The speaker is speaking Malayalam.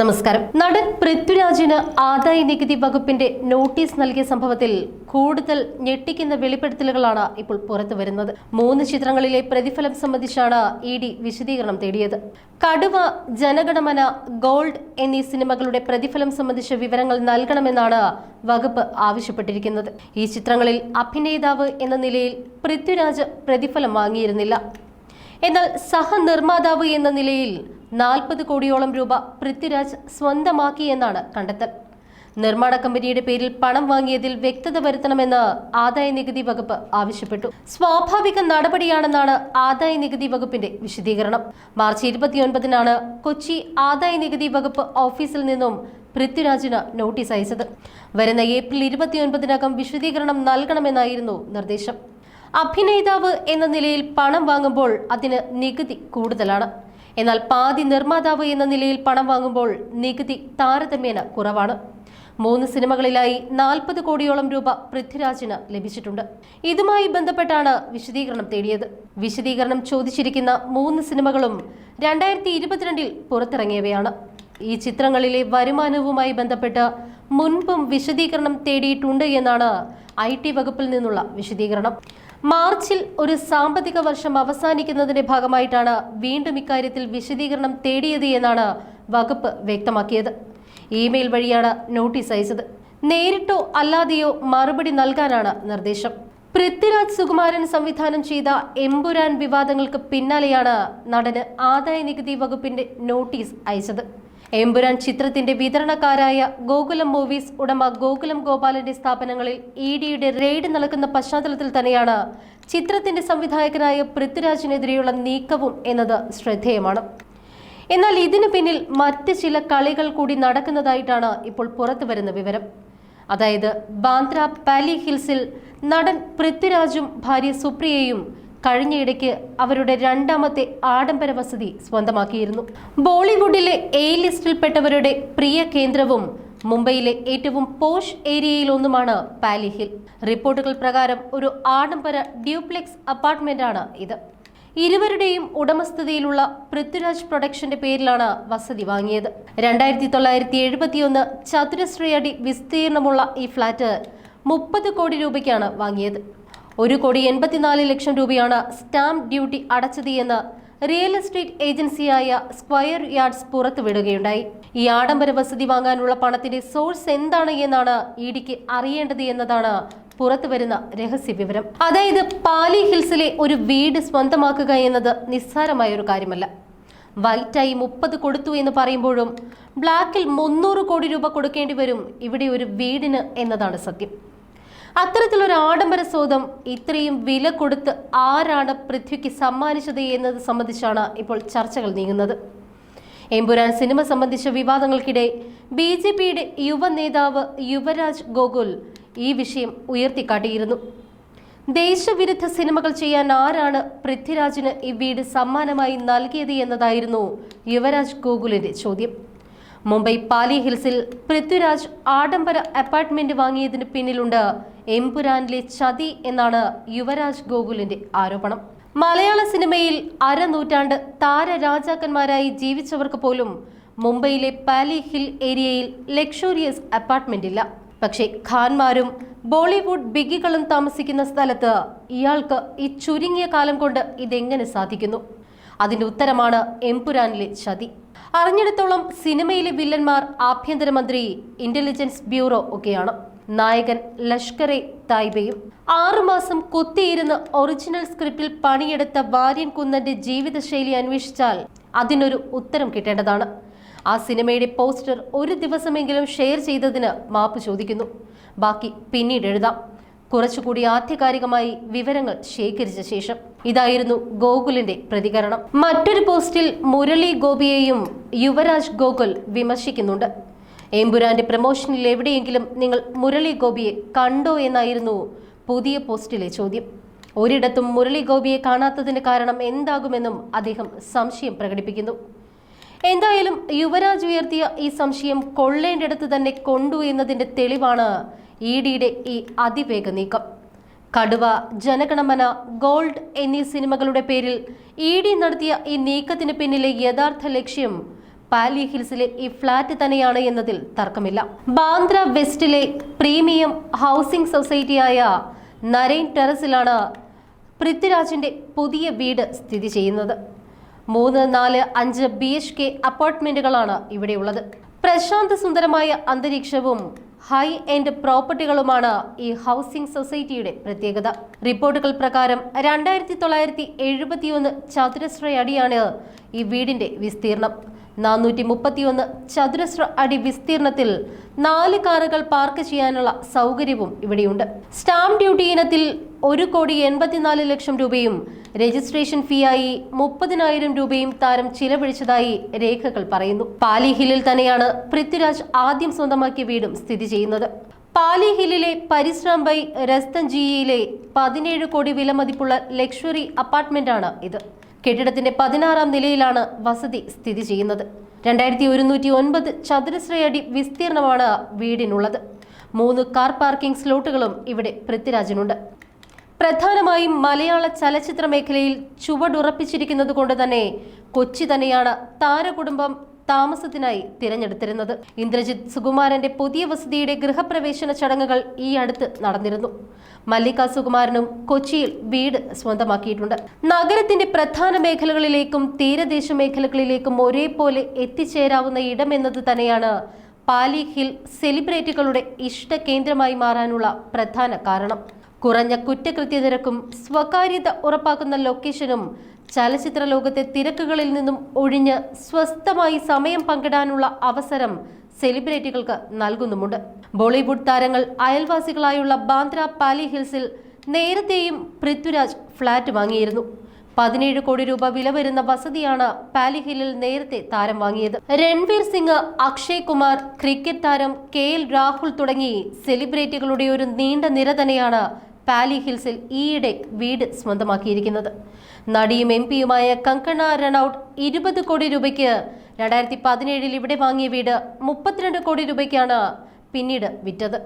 നമസ്കാരം. നടൻ പൃഥ്വിരാജിന് ആദായ നികുതി വകുപ്പിന്റെ നോട്ടീസ് നൽകിയ സംഭവത്തിൽ കൂടുതൽ ഞെട്ടിക്കുന്ന വെളിപ്പെടുത്തലുകളാണ് ഇപ്പോൾ പുറത്തു വരുന്നത്. മൂന്ന് ചിത്രങ്ങളിലെ പ്രതിഫലം സംബന്ധിച്ചാണ് ഇ ഡി വിശദീകരണം തേടിയത്. കടുവ ജനഗണമന ഗോൾഡ് എന്നീ സിനിമകളുടെ പ്രതിഫലം സംബന്ധിച്ച വിവരങ്ങൾ നൽകണമെന്നാണ് വകുപ്പ് ആവശ്യപ്പെട്ടിരിക്കുന്നത്. ഈ ചിത്രങ്ങളിൽ അഭിനേതാവ് എന്ന നിലയിൽ പൃഥ്വിരാജ് പ്രതിഫലം വാങ്ങിയിരുന്നില്ല. എന്നാൽ സഹനിർമ്മാതാവ് എന്ന നിലയിൽ നാൽപ്പത് കോടിയോളം രൂപ പൃഥ്വിരാജ് സ്വന്തമാക്കി എന്നാണ് കണ്ടെത്തൽ. നിർമ്മാണ കമ്പനിയുടെ പേരിൽ പണം വാങ്ങിയതിൽ വ്യക്തത വരുത്തണമെന്ന് ആദായ നികുതി വകുപ്പ് ആവശ്യപ്പെട്ടു. സ്വാഭാവിക നടപടിയാണെന്നാണ് ആദായ നികുതി വകുപ്പിന്റെ വിശദീകരണം. മാർച്ച് ഇരുപത്തിയൊൻപതിനാണ് കൊച്ചി ആദായ നികുതി വകുപ്പ് ഓഫീസിൽ നിന്നും പൃഥ്വിരാജിന് നോട്ടീസ് അയച്ചത്. വരുന്ന ഏപ്രിൽ ഇരുപത്തിയൊൻപതിനകം വിശദീകരണം നൽകണമെന്നായിരുന്നു നിർദ്ദേശം. അഭിനേതാവ് എന്ന നിലയിൽ പണം വാങ്ങുമ്പോൾ അതിന് നികുതി കൂടുതലാണ്. എന്നാൽ പാതി നിർമ്മാതാവ് എന്ന നിലയിൽ പണം വാങ്ങുമ്പോൾ നികുതി താരതമ്യേന കുറവാണ്. മൂന്ന് സിനിമകളിലായി നാൽപ്പത് കോടിയോളം രൂപ പൃഥ്വിരാജിന് ലഭിച്ചിട്ടുണ്ട്. ഇതുമായി ബന്ധപ്പെട്ടാണ് വിശദീകരണം തേടിയത്. വിശദീകരണം ചോദിച്ചിരിക്കുന്ന മൂന്ന് സിനിമകളും രണ്ടായിരത്തി ഇരുപത്തിരണ്ടിൽ പുറത്തിറങ്ങിയവയാണ്. ഈ ചിത്രങ്ങളിലെ വരുമാനവുമായി ബന്ധപ്പെട്ട് മുൻപും വിശദീകരണം തേടിയിട്ടുണ്ട് എന്നാണ് ഐ ടി വകുപ്പിൽ നിന്നുള്ള വിശദീകരണം. മാർച്ചിൽ ഒരു സാമ്പത്തിക വർഷം അവസാനിക്കുന്നതിന്റെ ഭാഗമായിട്ടാണ് വീണ്ടും ഇക്കാര്യത്തിൽ വിശദീകരണം തേടിയത് എന്നാണ് വകുപ്പ് വ്യക്തമാക്കിയത്. ഇമെയിൽ വഴിയാണ് നോട്ടീസ് അയച്ചത്. നേരിട്ടോ അല്ലാതെയോ മറുപടി നൽകാനാണ് നിർദ്ദേശം. പൃഥ്വിരാജ് സുകുമാരൻ സംവിധാനം ചെയ്ത എമ്പുരാൻ വിവാദങ്ങൾക്ക് പിന്നാലെയാണ് നടന് ആദായ നികുതി വകുപ്പിന്റെ നോട്ടീസ് അയച്ചത്. എമ്പുരാൻ ചിത്രത്തിന്റെ വിതരണക്കാരായ ഗോകുലം മൂവീസ് ഉടമ ഗോകുലം ഗോപാലന്റെ സ്ഥാപനങ്ങളിൽ ഇ ഡിയുടെ റെയ്ഡ് നടക്കുന്ന പശ്ചാത്തലത്തിൽ തന്നെയാണ് ചിത്രത്തിന്റെ സംവിധായകനായ പൃഥ്വിരാജിനെതിരെയുള്ള നീക്കവും എന്നത് ശ്രദ്ധേയമാണ്. എന്നാൽ ഇതിനു പിന്നിൽ മറ്റ് ചില കളികൾ കൂടി നടക്കുന്നതായിട്ടാണ് ഇപ്പോൾ പുറത്തുവരുന്ന വിവരം. അതായത് ബാന്ദ്ര പാലി ഹിൽസിൽ നടൻ പൃഥ്വിരാജും ഭാര്യ സുപ്രിയയും കഴിഞ്ഞയിടയ്ക്ക് അവരുടെ രണ്ടാമത്തെ ആഡംബര വസതി സ്വന്തമാക്കിയിരുന്നു. ബോളിവുഡിലെ എ ലിസ്റ്റിൽപ്പെട്ടവരുടെ പ്രിയ കേന്ദ്രവും മുംബൈയിലെ ഏറ്റവും പോഷ് ഏരിയയിലൊന്നുമാണ് പാലി ഹിൽ. റിപ്പോർട്ടുകൾ പ്രകാരം ഒരു ആഡംബര ഡ്യൂപ്ലെക്സ് അപ്പാർട്ട്മെന്റാണ് ഇത്. ഇരുവരുടെയും ഉടമസ്ഥതയിലുള്ള പൃഥ്വിരാജ് പ്രൊഡക്ഷന്റെ പേരിലാണ് വസതി വാങ്ങിയത്. രണ്ടായിരത്തി തൊള്ളായിരത്തി എഴുപത്തിയൊന്ന് ചതുരശ്ര അടി വിസ്തീർണമുള്ള ഈ ഫ്ളാറ്റ് മുപ്പത് കോടി രൂപയ്ക്കാണ് വാങ്ങിയത്. ഒരു കോടി എൺപത്തിനാല് ലക്ഷം രൂപയാണ് സ്റ്റാമ്പ് ഡ്യൂട്ടി അടച്ചത് എന്ന് റിയൽ എസ്റ്റേറ്റ് ഏജൻസിയായ സ്ക്വയർ യാർഡ്സ് പുറത്തുവിടുകയുണ്ടായി. ഈ ആഡംബര വസതി വാങ്ങാനുള്ള പണത്തിന്റെ സോഴ്സ് എന്താണ് എന്നാണ് ഇ ഡിക്ക് അറിയേണ്ടത് എന്നതാണ് പുറത്തു വരുന്ന രഹസ്യ വിവരം. അതായത് പാലി ഹിൽസിലെ ഒരു വീട് സ്വന്തമാക്കുക എന്നത് നിസ്സാരമായ ഒരു കാര്യമല്ല. വൈറ്റായി മുപ്പത് കൊടുത്തു എന്ന് പറയുമ്പോഴും ബ്ലാക്കിൽ മുന്നൂറ് കോടി രൂപ കൊടുക്കേണ്ടി വരും ഇവിടെ ഒരു വീടിന് എന്നതാണ് സത്യം. അത്തരത്തിലൊരു ആഡംബര സൗധം ഇത്രയും വില കൊടുത്ത് ആരാണ് പൃഥ്വിക്ക് സമ്മാനിച്ചത് എന്നത് സംബന്ധിച്ചാണ് ഇപ്പോൾ ചർച്ചകൾ നീങ്ങുന്നത്. എമ്പുരാൻ സിനിമ സംബന്ധിച്ച വിവാദങ്ങൾക്കിടെ ബി ജെ പിയുടെ യുവ നേതാവ് യുവരാജ് ഗോകുൽ ഈ വിഷയം ഉയർത്തിക്കാട്ടിയിരുന്നു. ദേശവിരുദ്ധ സിനിമകൾ ചെയ്യാൻ ആരാണ് പൃഥ്വിരാജിന് ഈ വീട് സമ്മാനമായി നൽകിയത് എന്നതായിരുന്നു യുവരാജ് ഗോകുലിന്റെ ചോദ്യം. മുംബൈ പാലി ഹിൽസിൽ പൃഥ്വിരാജ് ആഡംബര അപ്പാർട്ട്മെന്റ് വാങ്ങിയതിന് പിന്നിലുണ്ട്. എംപുരാനിലെ ചതി എന്നാണ് യുവരാജ് ഗോകുലിന്റെ ആരോപണം. മലയാള സിനിമയിൽ അരനൂറ്റാണ്ട് താരരാജാക്കന്മാരായി ജീവിച്ചവർക്ക് പോലും മുംബൈയിലെ പാലി ഹിൽ ഏരിയയിൽ ലക്ഷൂറിയസ് അപ്പാർട്ട്മെന്റ് ഇല്ല. പക്ഷേ ഖാൻമാരും ബോളിവുഡ് ബിഗികളും താമസിക്കുന്ന സ്ഥലത്ത് ഇയാൾക്ക് ഈ ചുരുങ്ങിയ കാലം കൊണ്ട് ഇതെങ്ങനെ സാധിക്കുന്നു? അതിന്റെ ഉത്തരമാണ് എംപുരാനിലെ ചതി. അറിഞ്ഞിടത്തോളം സിനിമയിലെ വില്ലന്മാർ ആഭ്യന്തരമന്ത്രി ഇന്റലിജൻസ് ബ്യൂറോ ഒക്കെയാണ്. നായകൻ ലഷ്കറെ തായ്ബയും. ആറുമാസം കുത്തിയിരുന്ന് ഒറിജിനൽ സ്ക്രിപ്റ്റിൽ പണിയെടുത്ത വാര്യൻ കുന്നന്റെ ജീവിതശൈലി അന്വേഷിച്ചാൽ അതിനൊരു ഉത്തരം കിട്ടേണ്ടതാണ്. ആ സിനിമയുടെ പോസ്റ്റർ ഒരു ദിവസമെങ്കിലും ഷെയർ ചെയ്തതിന് മാപ്പ് ചോദിക്കുന്നു. ബാക്കി പിന്നീട് എഴുതാം. കുറച്ചുകൂടി ആധികാരികമായി വിവരങ്ങൾ ശേഖരിച്ച ശേഷം ഇതായിരുന്നു ഗോകുലിന്റെ പ്രതികരണം. മറ്റൊരു പോസ്റ്റിൽ മുരളി ഗോപിയെയും യുവരാജ് ഗോകുൽ വിമർശിക്കുന്നുണ്ട്. എമ്പുരാന്റെ പ്രമോഷനിൽ എവിടെയെങ്കിലും നിങ്ങൾ മുരളി ഗോപിയെ കണ്ടോ എന്നായിരുന്നു പുതിയ പോസ്റ്റിലെ ചോദ്യം. ഒരിടത്തും മുരളി ഗോപിയെ കാണാത്തതിന് കാരണം എന്താകുമെന്നും അദ്ദേഹം സംശയം പ്രകടിപ്പിക്കുന്നു. എന്തായാലും യുവരാജ് ഉയർത്തിയ ഈ സംശയം കൊള്ളേണ്ടിടത്ത് തന്നെ കൊണ്ടു എന്നതിന്റെ തെളിവാണ് ഇ ഡിയുടെ ഈ അതിവേഗ നീക്കം. കടുവ ജനഗണമന ഗോൾഡ് എന്നീ സിനിമകളുടെ പേരിൽ ഇ ഡി നടത്തിയ ഈ നീക്കത്തിന് പിന്നിലെ യഥാർത്ഥ ലക്ഷ്യം പാലി ഹിൽസിലെ ഈ ഫ്ളാറ്റ് തന്നെയാണ് എന്നതിൽ തർക്കമില്ല. ബാന്ദ്ര വെസ്റ്റിലെ പ്രീമിയം ഹൗസിംഗ് സൊസൈറ്റിയായ നരൈൻ ടെറസിലാണ് പൃഥ്വിരാജിന്റെ പുതിയ വീട് സ്ഥിതി ചെയ്യുന്നത്. മൂന്ന് നാല് അഞ്ച് ബി എച്ച് കെ അപ്പാർട്ട്മെന്റുകളാണ് ഇവിടെയുള്ളത്. പ്രശാന്ത സുന്ദരമായ അന്തരീക്ഷവും ഹൈ എൻഡ് പ്രോപ്പർട്ടികളുമാണ് ഈ ഹൗസിംഗ് സൊസൈറ്റിയുടെ പ്രത്യേകത. റിപ്പോർട്ടുകൾ പ്രകാരം രണ്ടായിരത്തി തൊള്ളായിരത്തി എഴുപത്തിയൊന്ന് ചതുരശ്ര അടിയാണ് ഈ വീടിന്റെ വിസ്തീർണം. നാനൂറ്റി മുപ്പത്തിയൊന്ന് ചതുരശ്ര അടി വിസ്തീർണത്തിൽ നാല് കാറുകൾ പാർക്ക് ചെയ്യാനുള്ള സൗകര്യവും ഇവിടെയുണ്ട്. സ്റ്റാമ്പ് ഡ്യൂട്ടി ഇനത്തിൽ ഒരു കോടി എൺപത്തിനാല് ലക്ഷം രൂപയും രജിസ്ട്രേഷൻ ഫീയായി മുപ്പതിനായിരം രൂപയും താരം ചിലവഴിച്ചതായി രേഖകൾ പറയുന്നു. പാലി ഹില്ലിൽ തന്നെയാണ് പൃഥ്വിരാജ് ആദ്യം സ്വന്തമാക്കിയ വീടും സ്ഥിതി ചെയ്യുന്നത്. പാലി ഹില്ലിലെ പരിശ്രം രസ്തൻജിയിലെ പതിനേഴ് കോടി വിലമതിപ്പുള്ള ലക്ഷറി അപ്പാർട്ട്മെന്റാണ് ഇത്. കെട്ടിടത്തിന്റെ പതിനാറാം നിലയിലാണ് വസതി സ്ഥിതി ചെയ്യുന്നത്. രണ്ടായിരത്തി ഒരുന്നൂറ്റി ഒൻപത് ചതുരശ്രയടി വിസ്തീർണമാണ് വീടിനുള്ളത്. മൂന്ന് കാർ പാർക്കിംഗ് സ്ലോട്ടുകളും ഇവിടെ പൃഥ്വിരാജിനുണ്ട്. പ്രധാനമായും മലയാള ചലച്ചിത്ര മേഖലയിൽ ചുവടുറപ്പിച്ചിരിക്കുന്നത് കൊണ്ട് തന്നെ കൊച്ചി തന്നെയാണ് താരകുടുംബം താമസത്തിനായി തിരഞ്ഞെടുത്തിരുന്നത്. ഇന്ദ്രജിത് സുകുമാരന്റെ പുതിയ വസതിയുടെ ഗൃഹപ്രവേശന ചടങ്ങുകൾ ഈ അടുത്ത് നടന്നിരുന്നു. മല്ലിക സുകുമാരനും കൊച്ചിയിൽ വീട് സ്വന്തമാക്കിയിട്ടുണ്ട്. നഗരത്തിന്റെ പ്രധാന മേഖലകളിലേക്കും തീരദേശ മേഖലകളിലേക്കും ഒരേപോലെ എത്തിച്ചേരാവുന്ന ഇടമെന്നത് തന്നെയാണ് പാലി ഹിൽ സെലിബ്രിറ്റികളുടെ ഇഷ്ട കേന്ദ്രമായി മാറാനുള്ള പ്രധാന കാരണം. കുറഞ്ഞ കുറ്റകൃത്യ നിരക്കും സ്വകാര്യത ഉറപ്പാക്കുന്ന ലൊക്കേഷനും ചലച്ചിത്ര ലോകത്തെ തിരക്കുകളിൽ നിന്നും ഒഴിഞ്ഞ് സ്വസ്ഥമായി സമയം പങ്കിടാനുള്ള അവസരം സെലിബ്രിറ്റികൾക്ക് നൽകുന്നുമുണ്ട്. ബോളിവുഡ് താരങ്ങൾ അയൽവാസികളായുള്ള ബാന്ദ്ര പാലി ഹിൽസിൽ നേരത്തെയും പൃഥ്വിരാജ് ഫ്ളാറ്റ് വാങ്ങിയിരുന്നു. പതിനേഴ് കോടി രൂപ വില വരുന്ന വസതിയാണ് പാലി ഹില്ലിൽ നേരത്തെ താരം വാങ്ങിയത്. രൺവീർ സിംഗ് അക്ഷയ് കുമാർ ക്രിക്കറ്റ് താരം കെ എൽ രാഹുൽ തുടങ്ങി സെലിബ്രിറ്റികളുടെ ഒരു നീണ്ട നിര തന്നെയാണ് പാലി ഹിൽസിൽ ഈയിടെ വീട് സ്വന്തമാക്കിയിരിക്കുന്നത്. നടിയും എം പിയുമായ കങ്കണ റണൌട്ട് ഇരുപത് കോടി രൂപയ്ക്ക് രണ്ടായിരത്തി പതിനേഴിൽ ഇവിടെ വാങ്ങിയ വീട് മുപ്പത്തിരണ്ട് കോടി രൂപയ്ക്കാണ് പിന്നീട് വിറ്റത്.